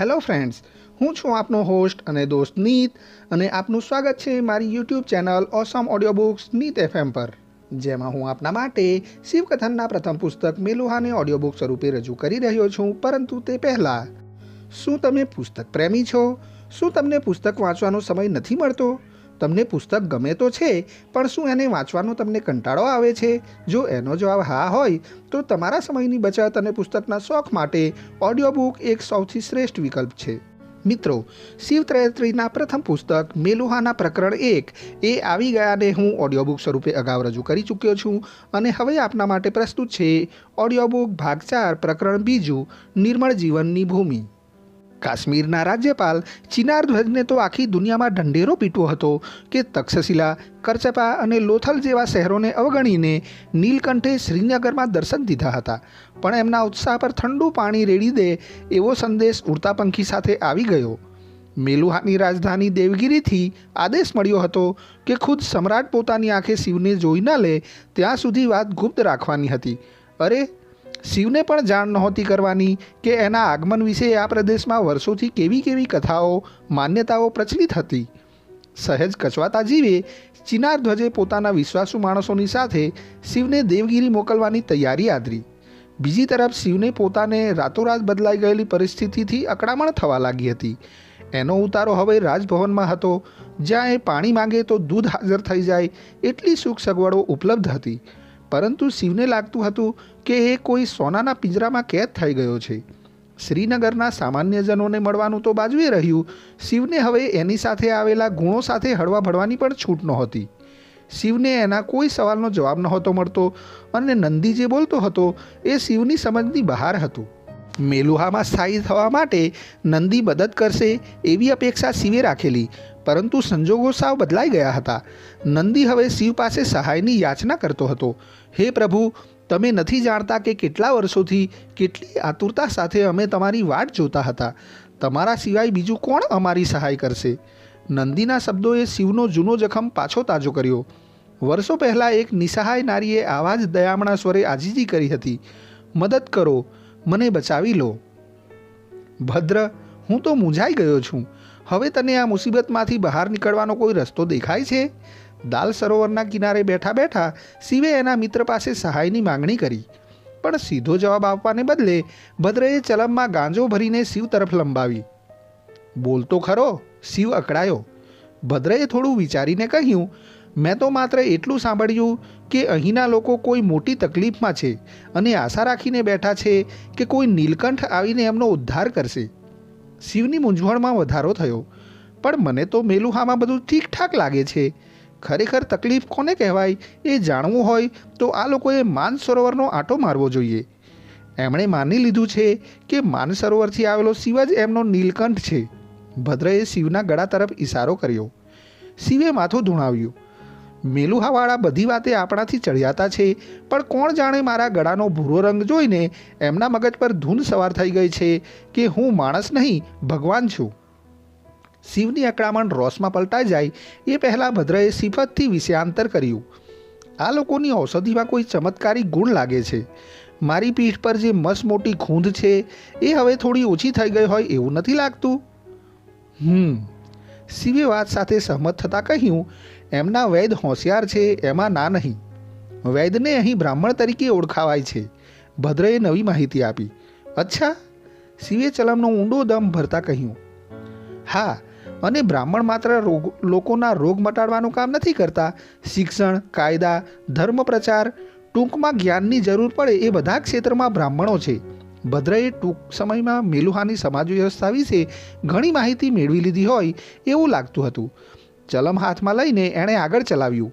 Hello friends, હું છું આપનો હોસ્ટ અને દોસ્ત નીત અને આપનું સ્વાગત છે મારી YouTube channel awesome audio books Neet FM પર, જેમાં હું આપના માટે શિવકથનના પ્રથમ પુસ્તક મેલુહાને ઓડિયો બુક સ્વરૂપે રજૂ કરી રહ્યો છું, પરંતુ તે પહેલાં, શું તમે પુસ્તક પ્રેમી છો? શું તમને પુસ્તક વાંચવાનો સમય નથી મળતો? તમને પુસ્તક ગમે તો છે, પણ શું એને વાંચવાનો તમને કંટાળો આવે છે? જો એનો જવાબ હા હોય, તો તમારા સમયની બચત અને પુસ્તકના શોખ માટે ઓડિયો બુક એક સૌથી શ્રેષ્ઠ વિકલ્પ છે. મિત્રો, શિવત્રયત્રીના પ્રથમ પુસ્તક મેલુહાના પ્રકરણ એક એ આવી ગયાને હું ઓડિયો બુક સ્વરૂપે અગાઉ રજૂ કરી ચૂક્યો છું અને હવે આપના માટે પ્રસ્તુત છે ઓડિયો બુક ભાગ ચાર પ્રકરણ બીજું નિર્મળ જીવનની ભૂમિ. કાશ્મીરના રાજ્યપાલ ચિનાર ધ્વજને તો આખી દુનિયામાં ઢંઢેરો પીટવો હતો કે તક્ષશિલા, કરચપા અને લોથલ જેવા શહેરોને અવગણીને નીલકંઠે શ્રીનગરમાં દર્શન દીધા હતા. પણ એમના ઉત્સાહ પર ઠંડુ પાણી રેડી દે એવો સંદેશ ઉડતા પંખી સાથે આવી ગયો. મેલુહાની રાજધાની દેવગીરીથી આદેશ મળ્યો હતો કે ખુદ સમ્રાટ પોતાની આંખે શિવને જોઈ ન લે, ત્યાં સુધી વાત ગુપ્ત રાખવાની હતી. અરે શિવને પણ જાણ નહોતી કરવાની કે એના આગમન વિશે આ પ્રદેશમાં વર્ષોથી કેવી કેવી કથાઓ, માન્યતાઓ પ્રચલિત હતી. સહેજ કચવાતા જીવે ચિનાર ધ્વજે પોતાના વિશ્વાસુ માણસોની સાથે શિવને દેવગીરી મોકલવાની તૈયારી આદરી. બીજી તરફ શિવને પોતાને રાતોરાત બદલાઈ ગયેલી પરિસ્થિતિથી અકળામણ થવા લાગી હતી. એનો ઉતારો હવે રાજભવનમાં હતો, જ્યાં એ પાણી માંગે તો દૂધ હાજર થઈ જાય એટલી સુખ સગવડો ઉપલબ્ધ હતી. પરંતુ શિવને લાગતું હતું કે એ કોઈ સોનાના પિંજરામાં કેદ થઈ ગયો છે. શ્રીનગરના સામાન્યજનોને મળવાનું તો બાજુએ રહ્યું. શિવને હવે એની સાથે આવેલા ગુણો સાથે હળવા ભળવાની પણ છૂટ નહોતી. શિવને એના કોઈ સવાલનો જવાબ નહોતો મળતો અને નંદી જે બોલતો હતો એ શિવની સમજની બહાર હતું. મેલુહામાં સ્થાયી થવા માટે નંદી મદદ કરશે એવી અપેક્ષા શિવે રાખેલી, પરંતુ સંજોગો સાવ બદલાઈ ગયા હતા. નંદી હવે શિવ પાસે સહાયની યાચના કરતો હતો. હે પ્રભુ, તમે નથી જાણતા કે કેટલા વર્ષોથી કેટલી આતુરતા સાથે અમે તમારી વાટ જોતા હતા? તમારા સિવાય બીજું કોણ અમારી સહાય કરશે? નંદીના શબ્દોએ શિવનો જૂનો જખમ પાછો તાજો કર્યો. વર્ષો પહેલાં એક નિસહાય નારીએ આવા જ દયામણા સ્વરે આજીજી કરી હતી. મદદ કરો, મને બચાવી લો. ભદ્ર, હું તો મૂંઝાઈ ગયો છું. હવે તને આ મુસીબતમાંથી બહાર નીકળવાનો કોઈ રસ્તો દેખાય છે? દાલ સરોવરના કિનારે બેઠા બેઠા શિવે એના મિત્ર પાસે સહાયની માંગણી કરી. પણ સીધો જવાબ આપવાને બદલે ભદ્રએ ચલમમાં ગાંજો ભરીને શિવ તરફ લંબાવી. બોલતો ખરો, શિવ અકળાયો. ભદ્રએ થોડું વિચારીને કહ્યું, મેં તો માત્ર એટલું સાંભળ્યું કે અહીંના લોકો કોઈ મોટી તકલીફમાં છે અને આશા રાખીને બેઠા છે કે કોઈ નીલકંઠ આવીને એમનો ઉદ્ધાર કરશે. શિવની મૂંઝવણમાં વધારો થયો. પણ મને તો મેલુહામાં બધું ઠીકઠાક લાગે છે. ખરેખર તકલીફ કોને કહેવાય એ જાણવું હોય તો આ લોકોએ માનસરોવરનો આંટો મારવો જોઈએ. એમણે માની લીધું છે કે માનસરોવરથી આવેલો શિવ જ એમનો નીલકંઠ છે. ભદ્રએ શિવના ગળા તરફ ઇશારો કર્યો. શિવે માથું ધૂણાવ્યું. મેલુહાવાળા બધી વાતે આપણાથી ચડિયાતા છે, પણ કોણ જાણે મારા ગળાનો ભૂરો રંગ જોઈને એમના મગજ પર ધૂન સવાર થઈ ગઈ છે કે હું માણસ નહીં, ભગવાન છું. શિવની અકળામણ રોષમાં પલટાઈ જાય એ પહેલાં ભદ્રએ સિફતથી વિષયાંતર કર્યું. આ લોકોની ઔષધિમાં કોઈ ચમત્કારી ગુણ લાગે છે. મારી પીઠ પર જે મસ મોટી ખૂંધ છે, એ હવે થોડી ઓછી થઈ ગઈ હોય એવું નથી લાગતું? હમ, શિવે વાત સાથે સહમત થતાં કહ્યું, એમના વૈદ હોશિયાર છે, એમાં ના નહીં. વૈદને અહીં બ્રાહ્મણ તરીકે ઓળખાવાય છે. ભદ્રએ નવી માહિતી આપી. અચ્છા. શિવે ચલમનો ઊંડો દમ ભરતા કહ્યું. હા અને બ્રાહ્મણ માત્ર રોગ લોકોના રોગ મટાડવાનું કામ નથી કરતા. શિક્ષણ, કાયદા, ધર્મ પ્રચાર, ટૂંકમાં જ્ઞાનની જરૂર પડે એ બધા ક્ષેત્રમાં બ્રાહ્મણો છે. ભદ્રએ ટૂંક સમયમાં મેલુહાની સમાજ વ્યવસ્થા વિશે ઘણી માહિતી મેળવી લીધી હોય એવું લાગતું હતું. ચલમ હાથમાં લઈને એણે આગળ ચલાવ્યું.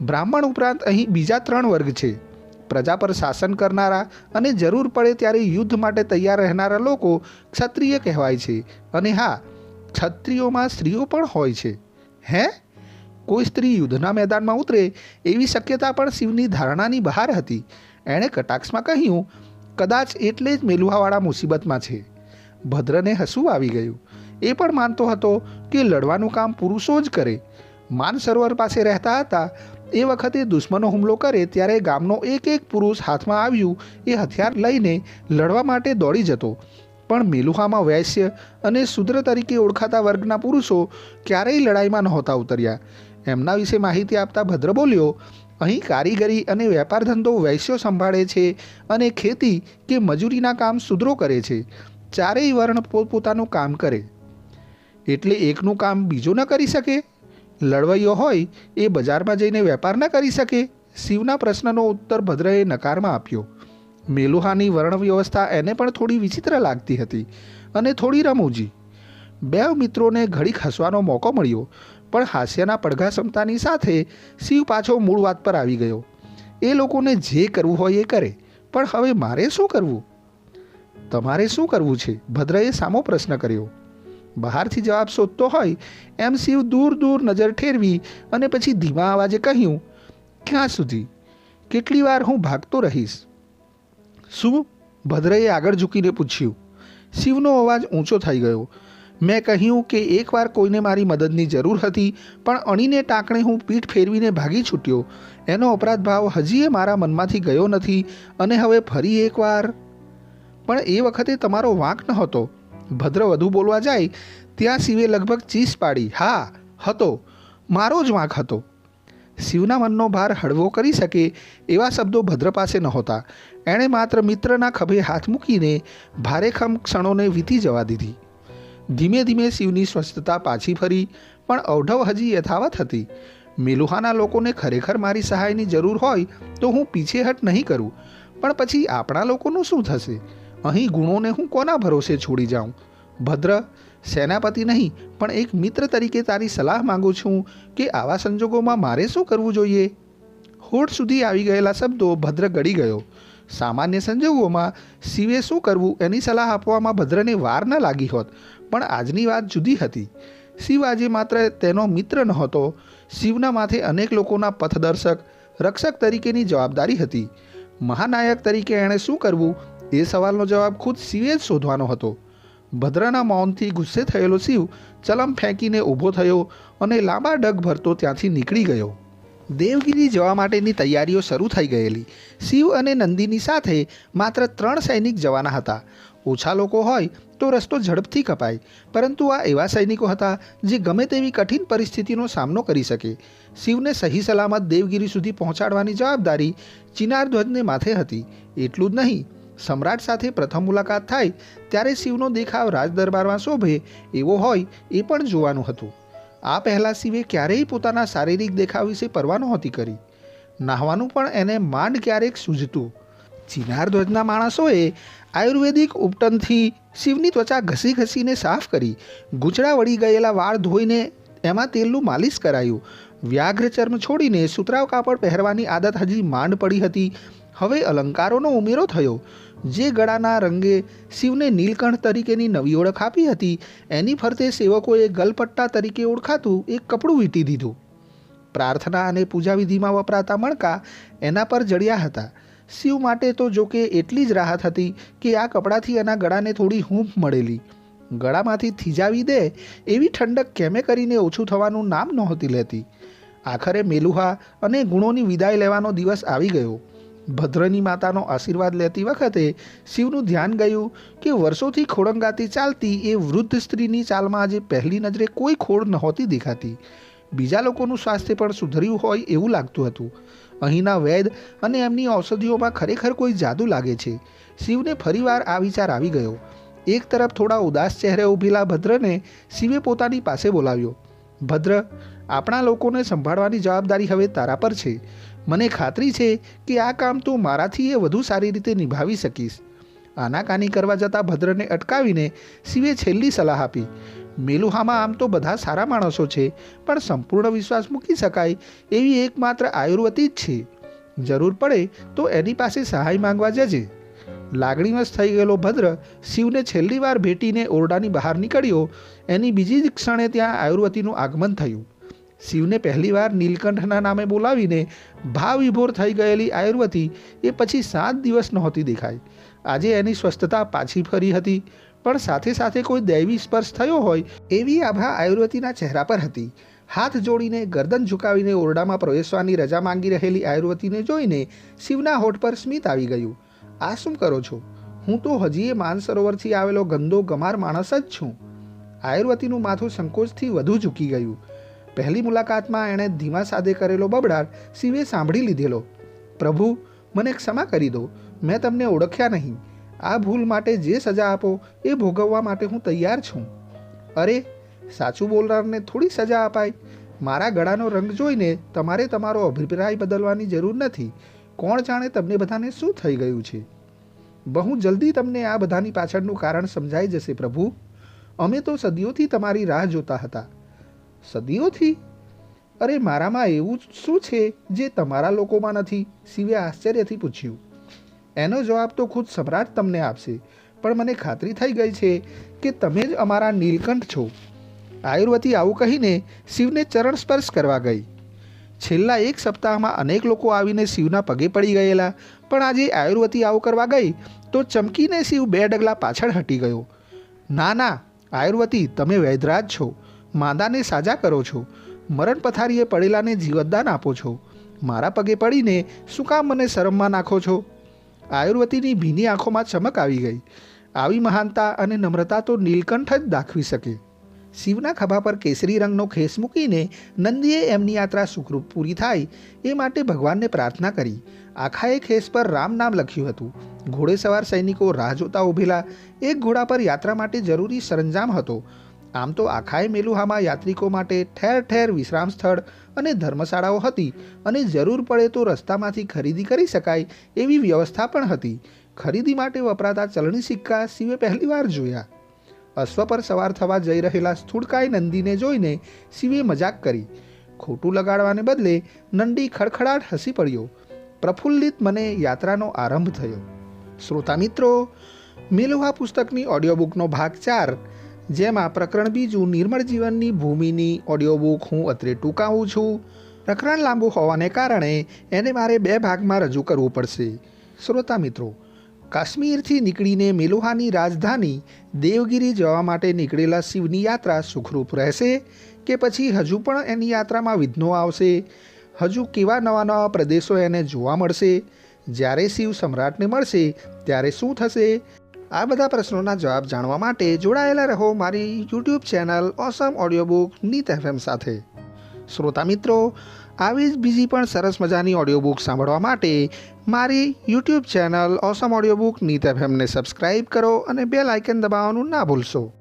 બ્રાહ્મણ ઉપરાંત અહીં બીજા ત્રણ વર્ગ છે. પ્રજા પર શાસન કરનારા અને જરૂર પડે ત્યારે યુદ્ધ માટે તૈયાર રહેનારા લોકો ક્ષત્રિય કહેવાય છે. અને હા ક્ષત્રિયોમાં સ્ત્રીઓ પણ હોય છે. હે? કોઈ સ્ત્રી યુદ્ધના મેદાનમાં ઉતરે એવી શક્યતા પણ શિવની ધારણાની બહાર હતી. એણે કટાક્ષમાં કહ્યું, કદાચ એટલે જ મેલુહાવાળા મુસીબતમાં છે. ભદ્રને હસવું આવી ગયું. એ પણ માનતો હતો કે લડવાનું કામ પુરુષો જ કરે. માન સરોવર પાસે રહેતા હતા. એ વખતે દુશ્મનો હુમલો કરે ત્યારે ગામનો એક એક પુરુષ હાથમાં આવ્યું એ હથિયાર લઈને લડવા માટે દોડી જતો. પણ મેલુહામાં વૈશ્ય અને શુદ્ર તરીકે ઓળખાતા વર્ગના પુરુષો ક્યારેય લડાઈમાં નહોતા ઉતર્યા. એમના વિશે માહિતી આપતા ભદ્ર બોલ્યો, અહીં કારીગરી અને વેપાર ધંધો વૈશ્યો સંભાળે છે અને ખેતી કે મજૂરીના કામ શુદ્રો કરે છે. ચારેય વર્ણ પોતપોતાનું કામ કરે. એટલે એકનું કામ બીજો ન કરી શકે? લડવૈયો હોય એ બજારમાં જઈને વેપાર ન કરી શકે? શિવના પ્રશ્નનો ઉત્તર ભદ્રએ નકારમાં આપ્યો. મેલુહાની વર્ણ વ્યવસ્થા એને પણ થોડી વિચિત્ર લાગતી હતી અને થોડી રમૂજી. બે મિત્રોને ઘડીક હસવાનો મોકો મળ્યો, પણ હાસ્યના પડઘા ક્ષમતાની સાથે શિવ પાછો મૂળ વાત પર આવી ગયો. એ લોકોને જે કરવું હોય એ કરે, પણ હવે મારે શું કરવું? તમારે શું કરવું છે? ભદ્રએ સામો પ્રશ્ન કર્યો. બહારથી જવાબ શોધતો હોય એમ શિવ દૂર દૂર નજર ઠેરવી અને પછી ધીમા અવાજે કહ્યું, ક્યાં સુધી? કેટલી વાર હું ભાગતો રહીશ? શું? ભદ્રએ આગળ ઝૂકીને પૂછ્યું, શિવનો અવાજ ઊંચો થઈ ગયો. મેં કહ્યું કે એકવાર કોઈને મારી મદદની જરૂર હતી, પણ અણીને ટાંકણે હું પીઠ ફેરવીને ભાગી છૂટ્યો. એનો અપરાધ ભાવ હજીએ મારા મનમાંથી ગયો નથી અને હવે ફરી એકવાર. પણ એ વખતે તમારો વાંક નહોતો. ભદ્ર વધુ બોલવા જાય, ત્યાં શિવે લગભગ ચીસ પાડી. હા, હતો. મારો જ વાંક હતો. શિવના મનનો ભાર હળવો કરી શકે એવા શબ્દો ભદ્ર પાસે નહોતા. એણે માત્ર મિત્રના ખભે હાથ મૂકીને ભારેખમ ક્ષણોને વીતી જવા દીધી. ધીમે ધીમે શિવની સ્વસ્થતા પાછી ફરી, પણ અવઢવ હજી યથાવત હતી. મેલુહાના લોકોને ખરેખર મારી સહાયની જરૂર હોય તો હું પીછેહટ નહીં કરું, પણ પછી આપણા લોકોનું શું થશે? અહીં ગુણોને હું કોના ભરોસે છોડી જાઉં? ભદ્ર સેનાપતિ નહીં, પણ એક મિત્ર તરીકે તારી સલાહ માંગુ છું કે આવા સંજોગોમાં મારે શું કરવું જોઈએ? હોઠ સુધી આવી ગયેલા શબ્દો ભદ્ર ગળી ગયો. સામાન્ય સંજોગોમાં શિવે શું કરવું એની સલાહ આપવામાં ભદ્રને વાર ન લાગી હોત, પણ આજની વાત જુદી હતી. શિવ આજે માત્ર તેનો મિત્ર નહોતો. શિવના માથે અનેક લોકોના પથદર્શક, રક્ષક તરીકેની જવાબદારી હતી. મહાનાયક તરીકે એણે શું કરવું? એ સવાલનો જવાબ ખુદ શિવે જ શોધવાનો હતો. ભદ્રના મૌનથી ગુસ્સે થયેલો શિવ ચલમ ફેંકીને ઊભો થયો અને લાંબા ડગ ભરતો ત્યાંથી નીકળી ગયો. દેવગીરી જવા માટેની તૈયારીઓ શરૂ થઈ ગયેલી. શિવ અને નંદીની સાથે માત્ર ત્રણ સૈનિક જવાના હતા. ઓછા લોકો હોય તો રસ્તો ઝડપથી કપાય, પરંતુ આ એવા સૈનિકો હતા જે ગમે તેવી કઠિન પરિસ્થિતિનો સામનો કરી શકે. શિવને સહી સલામત દેવગીરી સુધી પહોંચાડવાની જવાબદારી ચિનાર ધ્વજને માથે હતી. એટલું જ નહીં સમ્રાટ સાથે પ્રથમ મુલાકાત થાય ત્યારે શિવનો દેખાવ રાજદરબારમાં શોભે એવો હોય એ પણ જોવાનું હતું. આ પહેલાં શિવે ક્યારેય પોતાના શારીરિક દેખાવ વિશે પરવા નહોતી કરી. નાહવાનું પણ એને માંડ ક્યારેક સૂઝતું. ચિનાર ધ્વજના માણસોએ આયુર્વેદિક ઉપટનથી શિવની ત્વચા ઘસી ઘસીને સાફ કરી ગૂંચડા વળી ગયેલા વાળ ધોઈને એમાં તેલનું માલિશ કરાયું. વ્યાઘ્ર ચર્મ છોડીને સુતરાવ કાપડ પહેરવાની આદત હજી માંડ પડી હતી હવે અલંકારોનો ઉમેરો થયો. જે ગળાના રંગે શિવને નીલકંઠ તરીકેની નવી ઓળખ આપી હતી, એની ફરતે સેવકોએ ગલપટ્ટા તરીકે ઓળખાતું એક કપડું વીંટી દીધું. પ્રાર્થના અને પૂજા વિધિમાં વપરાતા મણકા એના પર જડ્યા હતા. શિવ માટે તો જોકે એટલી જ રાહત હતી કે આ કપડાથી એના ગળાને થોડી હૂંફ મળેલી. ગળામાંથી થીજાવી દે એવી ઠંડક કેમે કરીને ઓછું થવાનું નામ નહોતી લેતી. આખરે મેલુહા અને ગુણોની વિદાય લેવાનો દિવસ આવી ગયો. ભદ્રની માતાનો આશીર્વાદ લેતી વખતે શિવનું ધ્યાન ગયું કે વર્ષોથી ખોળંગાતી ચાલતી એ વૃદ્ધ સ્ત્રીની ચાલમાં આજે પહેલી નજરે કોઈ ખોડ નહોતી દેખાતી. બીજા લોકોનું સ્વાસ્થ્ય પણ સુધર્યું હોય એવું લાગતું હતું. અહીંના વૈદ અને એમની ઔષધિઓમાં ખરેખર કોઈ જાદુ લાગે છે. શિવને ફરીવાર આ વિચાર આવી ગયો. એક તરફ થોડા ઉદાસ ચહેરે ઊભેલા ભદ્રને શિવે પોતાની પાસે બોલાવ્યો. ભદ્ર, આપણા લોકોને સંભાળવાની જવાબદારી હવે તારા પર છે. મને ખાતરી છે કે આ કામ તું મારાથી એ વધુ સારી રીતે નિભાવી શકીશ. આનાકાની કરવા જતાં ભદ્રને અટકાવીને શિવે છેલ્લી સલાહ આપી. મેલુહામાં આમ તો બધા સારા માણસો છે, પણ સંપૂર્ણ વિશ્વાસ મૂકી શકાય એવી એકમાત્ર આયુર્વતી જ છે. જરૂર પડે તો એની પાસે સહાય માંગવા જજે. લાગણીવશ થઈ ગયેલો ભદ્ર શિવને છેલ્લી વાર ભેટીને ઓરડાની બહાર નીકળ્યો. એની બીજી જ ક્ષણે ત્યાં આયુર્વતીનું આગમન થયું. શિવને પહેલીવાર નીલકંઠના નામે બોલાવીને ભાવ વિભોર થઈ ગયેલી આયુર્વતી એ પછી સાત દિવસ નહોતી દેખાઈ. આજે એની સ્વસ્થતા પાછી ફરી હતી, પણ સાથે સાથે કોઈ દૈવી સ્પર્શ થયો હોય એવી આભા આયુર્વતીના ચહેરા પર હતી. હાથ જોડીને ગરદન ઝુકાવીને ઓરડામાં પ્રવેશવાની રજા માંગી રહેલી આયુર્વતીને જોઈને શિવના હોઠ પર સ્મિત આવી ગયું. આ શું કરો છો? હું તો હજી એ માનસરોવરથી આવેલો ગંદો, ગમાર માણસ જ છું. આયુર્વતીનું માથું સંકોચથી વધુ ઝૂકી ગયું. પહેલી મુલાકાતમાં એણે ધીમા સાદે કરેલો બબડાટ શિવે સાંભળી લીધેલો. પ્રભુ, મને ક્ષમા કરી દો. મેં તમને ઓળખ્યા નહીં. આ ભૂલ માટે જે સજા આપો, એ ભોગવવા માટે હું તૈયાર છું. અરે, સાચું બોલનારને થોડી સજા અપાય. મારા ગળાનો રંગ જોઈને તમારે તમારો અભિપ્રાય બદલવાની જરૂર નથી. કોણ જાણે તમને બધાને શું થઈ ગયું છે? બહુ જલ્દી તમને આ બધાની પાછળનું કારણ સમજાઈ જશે પ્રભુ. અમે તો સદીઓથી તમારી રાહ જોતા હતા. સદીઓથી? અરે, મારામાં એવું શું છે જે તમારા લોકોમાં નથી? શિવે આશ્ચર્યથી પૂછ્યું. એનો જવાબ તો ખુદ સમ્રાટ તમને આપશે, પણ મને ખાતરી થઈ ગઈ છે કે તમે જ અમારા નીલકંઠ છો. આયુર્વતી આવું કહીને શિવને ચરણ સ્પર્શ કરવા ગઈ. છેલ્લા એક સપ્તાહમાં અનેક લોકો આવીને શિવના પગે પડી ગયેલા, પણ આજે આયુર્વતી આવું કરવા ગઈ તો ચમકીને શિવ બે ડગલા પાછળ હટી ગયો. ના ના, આયુર્વતી, તમે વૈદરાજ છો. માંદાને સાજા કરો છો. મરણ પથારીએ પડેલાને જીવતદાન આપો છો. મારા પગે પડીને શું કામ મને શરમમાં નાખો છો? આયુર્વતીની ભીની આંખોમાં ચમક આવી ગઈ. આવી મહાનતા અને નમ્રતા તો નીલકંઠ જ દાખવી શકે. શિવના ખભા પર કેસરી રંગનો ખેસ મૂકીને નંદીએ એમની યાત્રા સુખરૂપ પૂરી થાય એ માટે ભગવાનને પ્રાર્થના કરી. આખાએ ખેસ પર રામ નામ લખ્યું હતું. ઘોડેસવાર સૈનિકો રાહ જોતા ઊભેલા. એક ઘોડા પર યાત્રા માટે જરૂરી સરંજામ હતો. આમ તો આખાય મેલુહામાં યાત્રિકો માટે ઠેર ઠેર વિશ્રામ સ્થળ અને ધર્મશાળાઓ હતી અને જરૂર પડે તો રસ્તામાંથી ખરીદી કરી શકાય એવી વ્યવસ્થા પણ હતી. ખરીદી માટે વપરાતા ચલણી સિક્કા શિવે પહેલીવાર જોયા. અશ્વ પર સવાર થવા જઈ રહેલા સ્થૂળકાય નંદીને જોઈને શિવે મજાક કરી. ખોટું લગાડવાને બદલે નંદી ખડખડાટ હસી પડ્યો. પ્રફુલ્લિત મને યાત્રાનો આરંભ થયો. શ્રોતા મિત્રો, મેલુહા પુસ્તકની ઓડિયો બુકનો ભાગ ચાર જેમાં પ્રકરણ બીજું નિર્મળ જીવનની ભૂમિની ઓડિયો બુક હું અત્રે ટૂંકાવું છું. પ્રકરણ લાંબુ હોવાને કારણે એને મારે બે ભાગમાં રજૂ કરવું પડશે. શ્રોતા મિત્રો, કાશ્મીરથી નીકળીને મેલુહાની રાજધાની દેવગિરી જવા માટે નીકળેલા શિવની યાત્રા સુખરૂપ રહેશે કે પછી હજુ પણ એની યાત્રામાં વિઘ્નો આવશે? હજુ કેવા નવા નવા પ્રદેશો એને જોવા મળશે? જ્યારે શિવ સમ્રાટને મળશે, ત્યારે શું થશે? આ બધા પ્રશ્નોના જવાબ જાણવા માટે જોડાયેલા રહો મારી YouTube channel awesome audio book Neet FM સાથે. શ્રોતા મિત્રો, આવી જ બીજી પણ સરસ મજાની ઓડિયો બુક સાંભળવા માટે મારી YouTube channel awesome audio book Neet એફએમને subscribe કરો અને બે આઇકન દબાવવાનું ના ભૂલશો.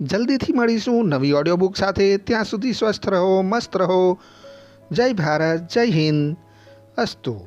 જલ્દીથી મળીશું નવી ઓડિયો બુક સાથે. ત્યાં સુધી સ્વસ્થ રહો, મસ્ત રહો. જય ભારત, જય હિન્દ. અસ્તુ.